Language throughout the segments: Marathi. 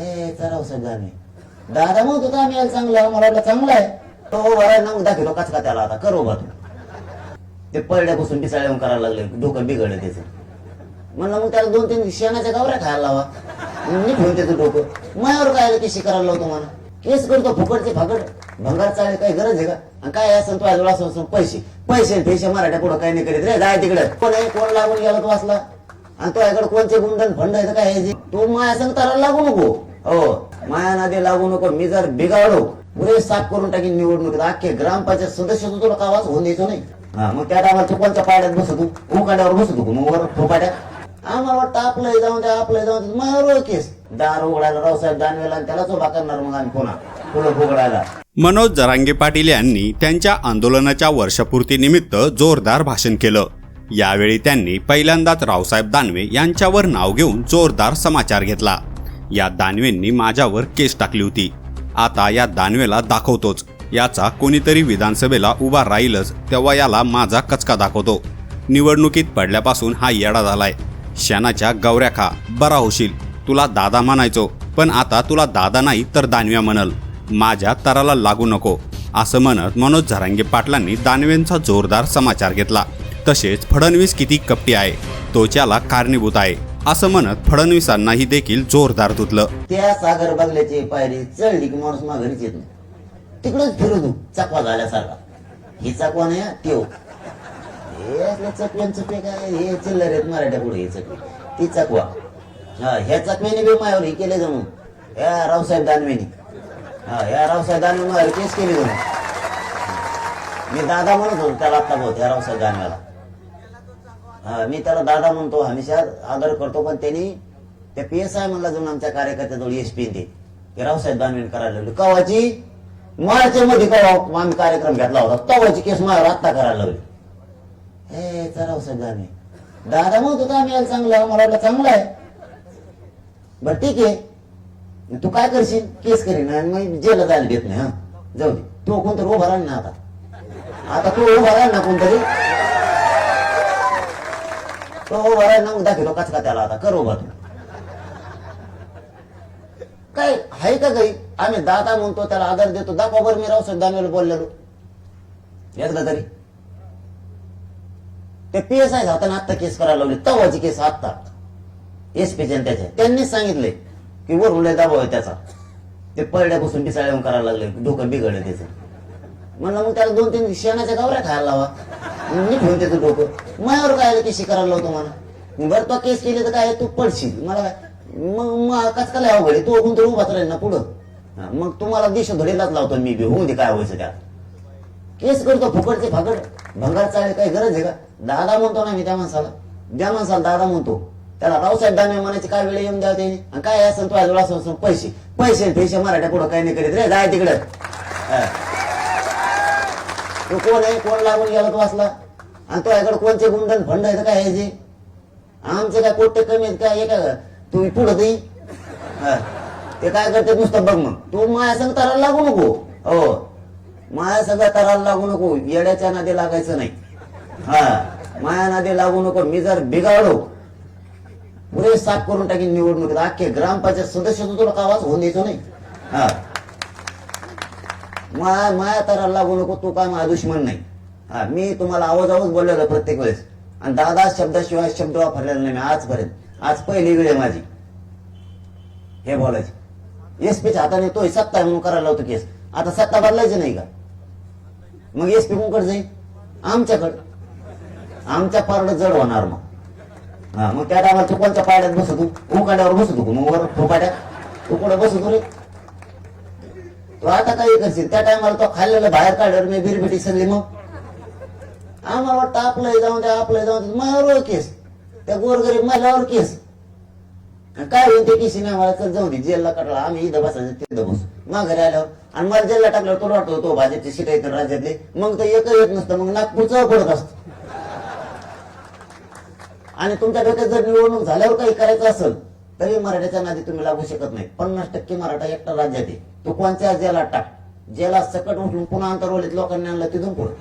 हे चराव हो दादा मग होता आम्ही यायला चांगलं मला वाटलं चांगलं आहे. तो हो, उभा राहिला ना मग दाखवतो कच का त्याला आता कर उभा तू. ते पडल्यापासून पिसाळ्या करायला लागले डोकं बिघडलं त्याचं. म्हणलं मग त्याला दोन तीन शेणाच्या गावऱ्या खायला लावा. नीट घेऊन त्याचं डोकं. मायावर काय आलं की करायला लावतो मला केस करतो फुकटचे फाकट भंगार चालेल काही गरज आहे का? आणि काय असं तो आजोळा असं पैसे. पैसे पैसे मराठ्या पुढं काही नाही करीत रे जाय तिकडे. कोण आहे? कोण लागून गेला तो असला? आणि तो याकडे कोणते गुंडन फंड आहे काय तो तू माया संग तारा लागू नको. हो माया नादी लागू नको मी जर बिघाडो पुरे साफ करून टाकीन निवडणुकीत. अख्खे ग्रामपंचायत सदस्य तू तुला कावाच होऊन द्यायचो नाही? हा. मग त्या टायमाला तू कोणत्या पाड्यात बसतो? उकाड्यावर बसतो का मग वर थोपाड्यात आम्हाला वाटतं आपलं जाऊन द्या आपलं जाऊन द्या. माझ्यावर केस. दार उघडायला रावसाहेब दानवेला आणि त्यालाच उभा करणार मग आम्ही पुन्हा. पुढं उघडायला मनोज जरांगे पाटील यांनी त्यांच्या आंदोलनाच्या वर्षपूर्तीनिमित्त जोरदार भाषण केलं. यावेळी त्यांनी पहिल्यांदाच रावसाहेब दानवे यांच्यावर नाव घेऊन जोरदार समाचार घेतला. या दानवेंनी माझ्यावर केस टाकली होती. आता या दानवेला दाखवतोच. याचा कोणीतरी विधानसभेला उभा राहीलच तेव्हा याला माझा कचका दाखवतो. निवडणुकीत पडल्यापासून हा येडा झालाय. शेणाच्या गवऱ्या खा बरा होशील. तुला दादा म्हणायचो पण आता तुला दादा नाही तर दानव्या म्हणल. माझ्या तराला लागू नको. असं म्हणत मनोज झरांगे पाटलांनी दानवेंचा जोरदार समाचार घेतला. तसेच फडणवीस किती कपटी आहे तोच्याला कारणीभूत आहे. असं म्हणत फडणवीसांनाही देखील जोरदार धुतलं. त्या सागर बंगल्याची पायरी चढली की माणूस माघारीच येत नाही. तिकडच फिरू तू चकवा झाल्यासारखा. ही चकवा नाही ठेव हे असल्या चकव्यांचं पे काय? हे चिल्लर आहेत मराठ्या पुढे हे चकवी. ती चकवा. हा ह्या चकव्याने बी मायावर हे केले जणू या रावसाहेब दानवेने. हा या रावसाहेब दानवे मायावर केस केली जणू मी दादा म्हणत होतो त्याला आत्ता भाऊ त्या रावसाहेब दानव्याला हा मी त्याला दादा म्हणतो हमेशा आदर करतो पण त्यांनी त्या पी एस आय म्हणला जाऊन आमच्या कार्यकर्त्याजवळ एस पी ते की रावसाहेब दानवेन करायला लागली कवाची? मार्च मध्ये कवा आम्ही कार्यक्रम घेतला होता? तवाची केस माझ्यावर आत्ता करायला लागली हे तर रावसाहेब दानवे. दादा म्हणत होता आम्ही यायला चांगलं मला वाटलं चांगलं आहे. बर ठीक आहे. तू काय करशील? केस करीन. आणि मग जेला जायला देत नाही हा. जाऊ दे. तो कोणतरी उभा राहणार ना आता. आता तू उभा राहणार ना कोणतरी. तो उभा राहील ना मग दाखवतो कच का त्याला आता कर उभा तू काय आहे का काही आम्ही दादा म्हणतो त्याला आदर देतो दाखवा बरं मी रावसाहेब दानवेला बोललेलो येत का तरी ते पी एस आय हाताने आत्ता केस करायला लावली तवाची केस आत्ता एस पी त्याच्या त्यांनीच सांगितले की वरून लय दबाव आहे त्याचा ते पडल्यापासून पिसाळ्या करायला लागले डोकं बिघडलं त्याचं म्हणलं मग त्याला दोन तीन शेणाच्या गावऱ्या खायला लावा नीट होऊन त्याचं डोकं. मायावर काय आलं केस करायला लावतो मला? बरं तो केस केले तर काय? तू पडशील. मला काय? मग मग कच काय अवघड आहे? तू कोणतरी उभाच राहील ना पुढं. मग तुम्हाला दिशा धडेलाच लावतो मी बी. होऊन दे काय व्हायचं त्यात. केस करतो फुकटचे फाकट भंगार चालेल काही गरज आहे का? दादा म्हणतो ना मी त्या माणसाला. ज्या माणसाला दादा म्हणतो त्याला रावसाहेब दाने म्हणायचे काय वेळ येऊन द्या त्याने? आणि काय असेल तो आजोळा असं पैसे पैसे पैसे मराठ्या पुढं काही नाही करीत रे. जाय तिकडे. तो कोण आहे? कोण लागून गेला तो असला? आणि तो याकडे कोणते गुंडण फंड आहे काय आहे जे आमचे काय कोटे कमी आहेत काय? एका तू पुढं देई ते काय करते नुसतं बघ मग. तू माया संग तराला लागू नको. हो. माया सगळ्या तराला लागू नको. येड्याच्या नादी लागायचं नाही. हा. माया नादी लागू नको. मी जर बिघाडो पुरे साफ करून टाकीन निवडणुकीत. अख्खे ग्रामपंचायत सदस्य तुला कावाच होऊन द्यायचो नाही. हा. माया माया तराला लागू नको तू काय माझा दुश्मन नाही. हा मी तुम्हाला आवाज आवाज बोललेलो प्रत्येक वेळेस. आणि दादा शब्दाशिवाय शब्द वापरलेला नाही मी आजपर्यंत. आज पहिली वेळ आहे माझी. हे बोलायची. एस पीच्या हाताने तो सत्ता आहे म्हणून करायला होतो केस. आता सत्ता बदलायची नाही का? मग एस पी कोणकडे जाईल? आमच्याकडे. आमच्या पारड जड होणार मग. हा मग त्या टायमाला तू कोणत्या पाड्यात बसतो उकाड्यावर बसतो का मग वर ठोपाड्यात तू कुठं बसतो रे तू आता काही करशील त्या टायमाला तो खाल्लेला बाहेर काढल्यावर मी बिरबिटी सांगली मग. आम्हाला वाटतं आपलं जाऊन द्या आपलं जाऊन द्या. माझ्यावर केस. त्या गोरगरीब महिलावर केस. काय होईल ते केसी नाही मला तर जाऊ दे जेलला काढला. आम्ही इथं बसायचं तिथं बसू. मग घरी आल्यावर. आणि मला जेलला टाकल्यावर तो वाटतो तो भाजपची सीट येते राज्यातली. मग तर एक येत नसतं. मग नागपूरचं पडत असतं. आणि तुमच्या डोक्यात जर निवडणूक झाल्यावर काही करायचं असेल तरी मराठ्याच्या नादी तुम्ही लागू शकत नाही. पन्नास टक्के मराठा एकटा राज्यात आहे. तो कोणत्या जेलात टाक? जेला सकट उठून पुन्हा अंतरवलीत लोकांनी आणलं तिथून पुढे.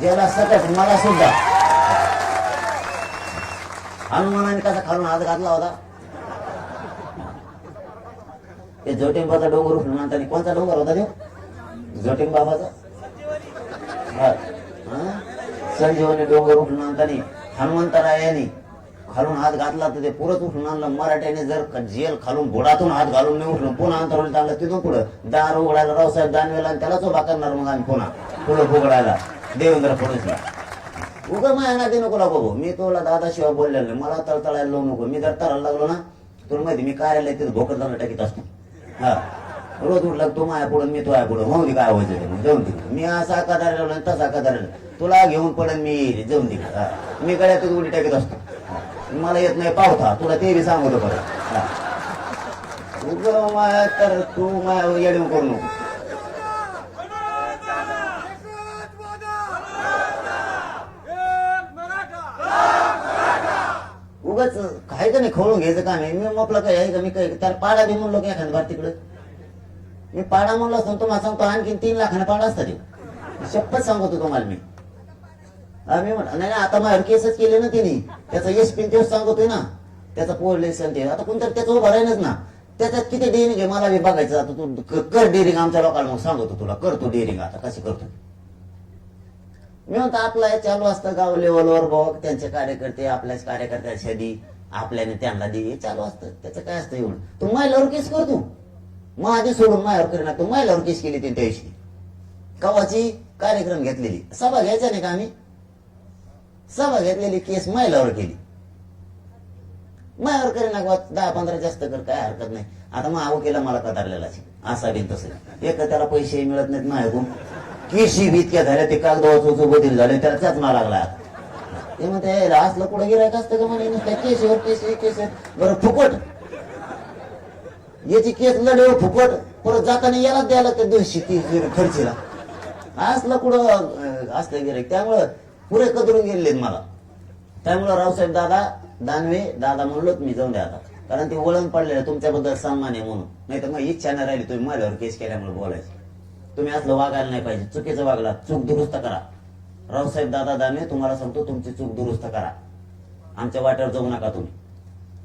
जेला सकट मला सुद्धा. हनुमानाने कसा खालून हात घातला होता? ते जोटिंबाचा डोंगर उठून आणताना कोणता डोंगर होता तो? जोटिंग बाबाचा हा. संजीवनी डोंगर उठून आणताना हनुमंतरायानी खालून हात घातला तर ते पुरत उठून आणलं. मराठ्याने जर जेल खालून बुडातून हात घालून नाही उठलं पुन्हा अंतरवली चांगलं तिथून पुढं दार उघडायला रावसाहेब दानवेला आणि त्यालाच उभा करणार मग आम्ही पुन्हा. पुढं उघडायला देवेंद्र फडणवीसला. उगा माझ्या नादी नको लागो भाऊ. मी तुला दादाशिवाय बोललेलो नाही. मला तळतळायला लावू नको. मी जर तळायला लागलो ना तुला माहिती मी कार्यालय तिथं भोकत जाणं टाकीत असतो. हा. रोज उठला तो तू माझ्या पुढं मी आहे पुढं. होऊ दे काय व्हायचं ते जाऊन दे. मी असा कदार आणि तसा कदार तुला घेऊन पडेल मी. जाऊन दे. मी गळ्यातच उडी टाकीत असतो. मला येत नाही पावता. तुला ते बी सांगतो परत उग माया तर तू माया येडीव करू नको. उगाच काय का नाही खवळून घ्यायचं काम आहे? मी म्हटलं काय आहे का? मी काय तर पाडा बी म्हणलो काय खान बार तिकडं? मी पाडा म्हणलो असतो तुम्हाला सांगतो आणखीन तीन लाखाने पाडा असता ते. शपथ सांगतो तुम्हाला मी. आम्ही म्हणा नाही आता माझ्यावर केसच केले ना तिने. त्याचा यश पिन तेच सांगतोय ना. त्याचा पोलीस ते आता कोणतरी त्याचं उभं राहीनच ना. त्याच्यात किती डेअरिंग आहे मला बी बघायचं. आता तू क- कर डेअरिंग आमच्या लोकांना मग सांगतो तुला. करतो डेअरिंग आता कशी करतो? मी म्हणतो आपला हे चालू असतं गाव लेवलवर बघ. त्यांचे कार्यकर्ते आपल्याच कार्यकर्त्याच्या दी आपल्याने त्यांना दे हे चालू असतं. त्याचं काय असतं एवढं? तू महिलावर केस कर तू. माझी सोडून मायावर करीना तू महिलावर केस केली त्यांच्या दिवशी. कवाची कार्यक्रम घेतलेली. सभा घ्यायचा नाही का आम्ही? सभा घेतलेली केस महिलावर केली. मायावर करी का दहा पंधरा जास्त कर काय हरकत नाही. आता मग केला मला कतारलेला असा बिन तसं. एक त्याला पैसे मिळत नाहीत माझ्याकडून केशी इतक्या झाल्या ते कागदावर बदल झाले त्याला त्याच लागला ते म्हणते असलं कुठं गिरायक असतं का म्हणे? नुसतं केशीवर केशी केस बरं फुकट. याची केस लढेवर फुकट. परत जाताना याला द्यायला त्या दोनशे तीस खर्चीला. असलं कुठं असलं गिरायक त्यामुळं पुरे कदरून गेलेत मला. त्यामुळे रावसाहेब दादा दानवे दादा म्हणलोच मी जाऊन द्या आता. कारण ते वळण पडलेलं तुमच्याबद्दल सन्मान आहे म्हणून. नाही तर मग इच्छा नाही राहिली तुम्ही माझ्यावर केस केल्यामुळे बोलायचं. तुम्ही असलं वागायला नाही पाहिजे. चुकीचं वागला चूक दुरुस्त करा. रावसाहेब दादा दानवे तुम्हाला सांगतो तुमची चूक दुरुस्त करा. आमच्या वाट्यावर जाऊ नका तुम्ही.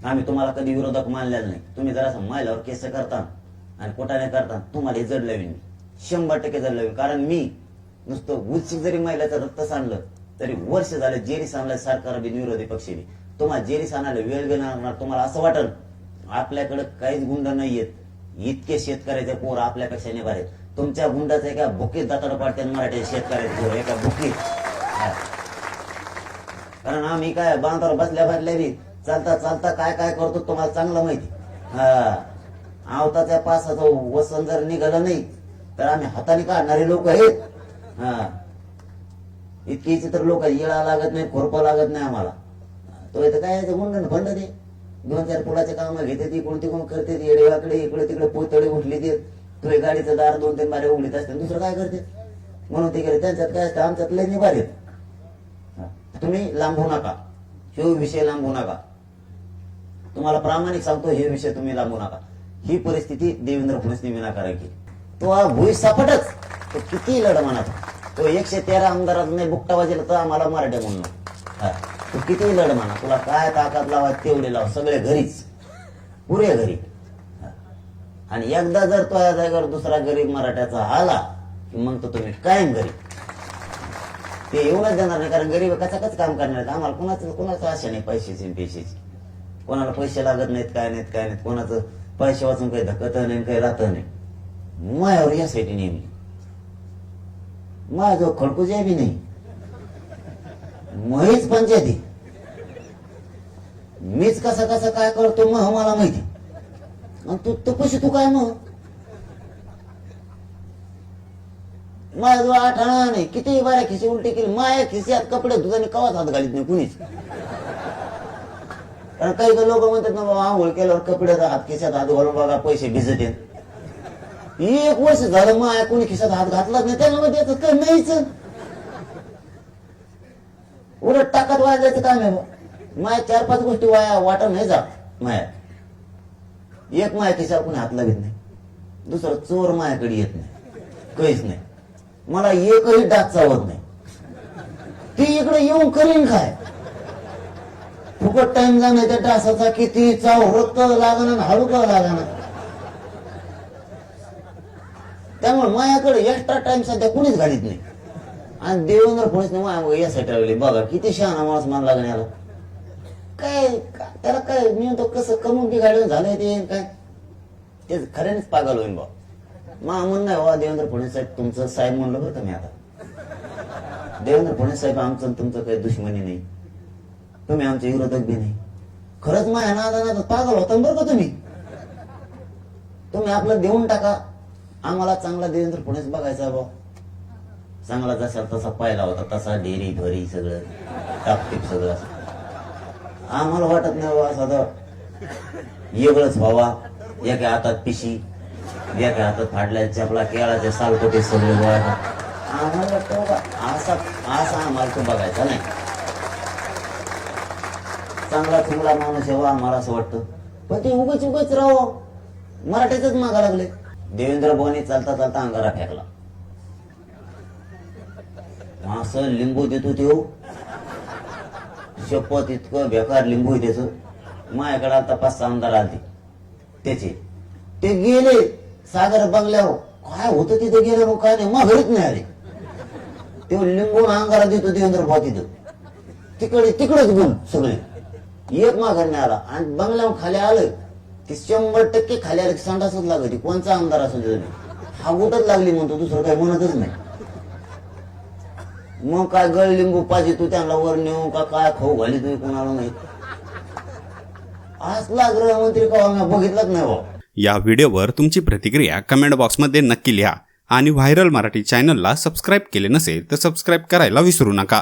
आम्ही तुम्हाला कधी विरोधक मानलेला नाही. तुम्ही जरा असं मायलावर केस करता आणि कोटाने करता तुम्हाला हे जड लावीन मी. शंभर टक्के जड लावीन कारण मी नुसतं उचित जरी महिलाचं रक्त सांडलं तरी वर्ष झालं जेरी सांगलं सरकार बिन विरोधी पक्ष बी तुम्हाला जेरी सांगायला वेळ घेणार तुम्हाला असं वाटल आपल्याकडे काहीच गुंड नाहीयेत. इतके शेतकऱ्याचे पोर आपल्यापेक्षा निभार आहेत. तुमच्या गुंडाचा एका बुकीत दाताड पाडते मराठी शेतकऱ्याचे पोर एका बुकीत कारण आम्ही काय बांधावर बसल्या बसल्या बी चालता चालता काय काय करतो तुम्हाला चांगलं माहिती. हा. आवताच्या पासाचं वसन जर निघालं नाही तर आम्ही हाताने काढणारे लोक आहेत. हा. इतकी चित्र लोक येळा लागत नाही खोरपा लागत नाही आम्हाला. तो इथं काय आहे ते फंड ते. दोन चार पुलाचे काम घेते ती कोणती कोण करते येडेवाकडे इकडे तिकडे पोतळे उठली ते. तुझे गाडीचं दार दोन तीन बारे उघडीत असते दुसरं काय करते? म्हणून ते गेले त्यांच्यात काय असतं आमच्यात लय निभार आहेत. तुम्ही लांबू नका. हे विषय लांबू नका. तुम्हाला प्रामाणिक सांगतो हे विषय तुम्ही लांबू नका. ही परिस्थिती देवेंद्र फडणवीसने विनाकारक केली. तो हा भुई सापटच तो किती लढ म्हणा तो एकशे तेरा आमदारात नाही बुकटा वाजेल तर आम्हाला मराठे म्हणून. हा. तू किती लढ म्हणा तुला काय ताकद लावा तेवढे लाव सगळे घरीच. पुरे घरी. हा. आणि एकदा जर तो या जागेवर दुसरा गरीब मराठ्याचा आला की मग तो तुम्ही कायम घरी. ते येऊनच देणार नाही कारण गरीब कचाकच काम करणार आहेत? आम्हाला कुणाचं कुणाचं आशा नाही पैशाची आणि पैशाची. कोणाला पैसे लागत नाहीत काय नाहीत काय नाहीत कोणाचं पैसे वाचून काही धकत नाही काही राहत नाही. मायावर यासाठी नेहमी. माझं खडकुजे बी नाही. महीच पंचायती मीच कसा कसा काय करतो मग मला माहिती. आणि तू तपशी तू काय मग? माझ्याजवळ आठवणा नाही किती बऱ्या खिशी उलटी केली माया खिशात कपडे तुझ्याने कवाच हात घालीत नाही कुणीच? कारण काही काही लोक म्हणतात ना बाबा आंघोळ केल्यावर कपड्याचा हात खिशात हात घालून बघा पैसे भिजत येत एक वर्ष झालं माया कोणी खिशात हात घातलाच नाही त्यामुळे मध्ये काय नाहीच. उलट टाकत वाजायचं काम आहे नाही माया चार पाच गोष्टी वाया वाटत नाही जात माया. एक माया खिशावर कोणी हात लागत नाही. दुसरं चोर मायाकडे येत नाही. काहीच नाही. मला एकही डाक चावत नाही. ती इकडे येऊन करीन काय? फुकट टाइम जाणार त्या डासाचा किती चाव रक्त लागणार हाडू का लागणार? त्यामुळे माझ्याकडे एक्स्ट्रा टाइम सध्या कुणीच घालीत नाही. आणि देवेंद्र फडणवीस माझ्या यासाठी ठरवले बघा किती शहाणा माणूस मान लागणे आला काय त्याला काय मी म्हणतो कसं कमून की गाडीवर झालंय ते काय? ते खऱ्यानेच पागल होईन बा मा म्हणणं आहे बा देवेंद्र फडणवीस साहेब तुमचं साहेब म्हणलं बरं का मी आता. देवेंद्र फडणवीस साहेब आमचं तुमचं काही दुश्मनी नाही. तुम्ही आमचे विरोधक बी नाही. खरंच माझ्या नादानात पागल होता बरं का तुम्ही? तुम्ही आपलं देऊन टाका. आम्हाला चांगला देवेंद्र फडणवीस बघायचा बा. चांगला जसा तसा पाहिला होता तसा डेरी भरी सगळं टापटीप सगळं. असं आम्हाला वाटत नाही बाबा साधं आता व्हावा. एका हातात पिशी एका हातात फाडल्या चपला केळाचे सालकोटे सगळे गोळा आम्हाला वाटतं बाबा असा असा आम्हाला तो बघायचा नाही. चांगला चांगला माणूस आहे आम्हाला असं वाटतं. पण ते उगच उगच राहो मराठीतच मागा लागले. देवेंद्र भवानी चालता चालता अंगारा फेकला. असं लिंबू देतो तो शपथ इतकं बेकार लिंबू देतो माझ्याकडे आता पाच सहा आमदार आले त्याचे. ते गेले सागर बंगल्यावर. काय होतं तिथे गेले मग काय नाही? मग घरीच नाही आले. ते लिंबू अंगारा देतो देवेंद्र भाऊ तिथं. तिकडे तिकडेच गुण सगळे. एक माघर नाही आला. आणि बंगल्यावर खाली आलं. ती शंभर टक्के खाली आलं की संडासच लागत कोणचा आमदार असू दे हा गुटच लागली म्हणतो दुसरं काही म्हणतच नाही. मग काय गळ लिंबू पाहिजे तू त्यांना वर नेऊ का काय खाऊ घाली तुम्ही कोणाला नाही. असला गृहमंत्री का मी बघितलंच नाही भाऊ या व्हिडिओवर तुमची प्रतिक्रिया कमेंट बॉक्समध्ये नक्की लिहा. आणि व्हायरल मराठी चॅनलला सबस्क्राईब केले नसेल तर सबस्क्राईब करायला विसरू नका.